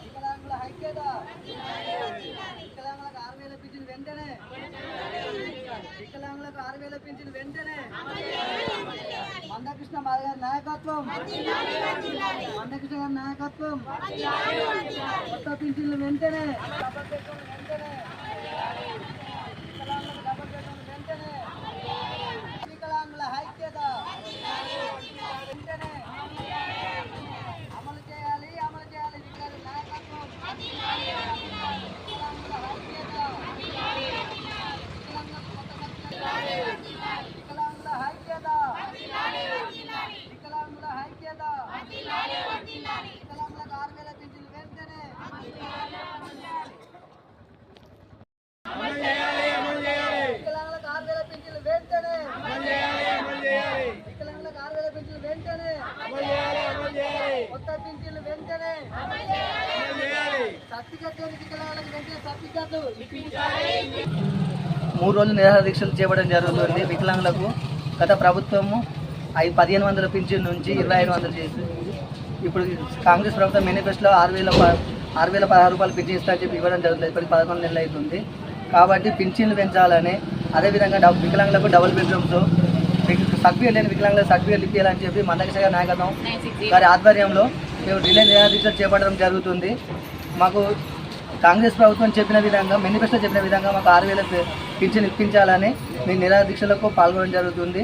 వికలాంగుల ఐక్యత వికలాంగులకు ఆరు వేల పింఛన్ వెంటనే వికలాంగులకు ఆరు వేల పింఛన్ వెంటనే మందకృష్ణ మాధ గారి నాయకత్వం. మందకృష్ణ గారి నాయకత్వం. కొత్త పింఛన్లు వెంటనే వెంటనే వికలాంగులకు డబల్ బెడ్రూమ్లు వెంటనే వికలాంగుల ఐక్యత వెంటనే అమలు చేయాలి అమలు చేయాలి వికలాంగుల నాయకత్వం వికలాంగుల ఐక్యత వికలాంగులకు కొత్త సబ్సిడీ వికలాంగుల ఐక్యత వికలాంగుల ఐక్యత వికలాంగులకు ఆరు వేల పింఛన్లు వెంటనే వికలాంగులకు ఆరు వేల పింఛన్లు వెంటనే వికలాంగులకు ఆరు వేల పింఛన్లు వెంటనే. కొత్త పింఛన్లు వెంటనే. మూడు రోజులు నిరాహార దీక్షలు చేపట్టడం జరుగుతుంది. వికలాంగులకు గత ప్రభుత్వము ఐదు పదిహేను వందల పింఛన్ నుంచి ఇరవై ఐదు వందలు చేసి ఇప్పుడు కాంగ్రెస్ ప్రభుత్వం మేనిఫెస్టోలో ఆరు వేల ఆరు వేల పదహారు రూపాయలు పింఛన్ ఇస్తారని చెప్పి ఇవ్వడం జరుగుతుంది. ఇప్పటికి పదకొండు నెలలు అవుతుంది. కాబట్టి పింఛన్లు పెంచాలని అదేవిధంగా డబ్ వికలాంగులకు డబుల్ బెడ్రూమ్స్ సర్టిఫికేట్ లేని వికలాంగులకు సభ్యులు ఇప్పించాలని చెప్పి మందకృష్ణ గారి నాయకత్వం గారి ఆధ్వర్యంలో మేము రిలే రీసెర్చ్ చేపట్టడం జరుగుతుంది. మాకు కాంగ్రెస్ ప్రభుత్వం చెప్పిన విధంగా మేనిఫెస్టో చెప్పిన విధంగా మాకు ఆరు వేల పింఛన్ ఇప్పించాలని మేము నిరాదీక్షలకు పాల్గొనడం జరుగుతుంది.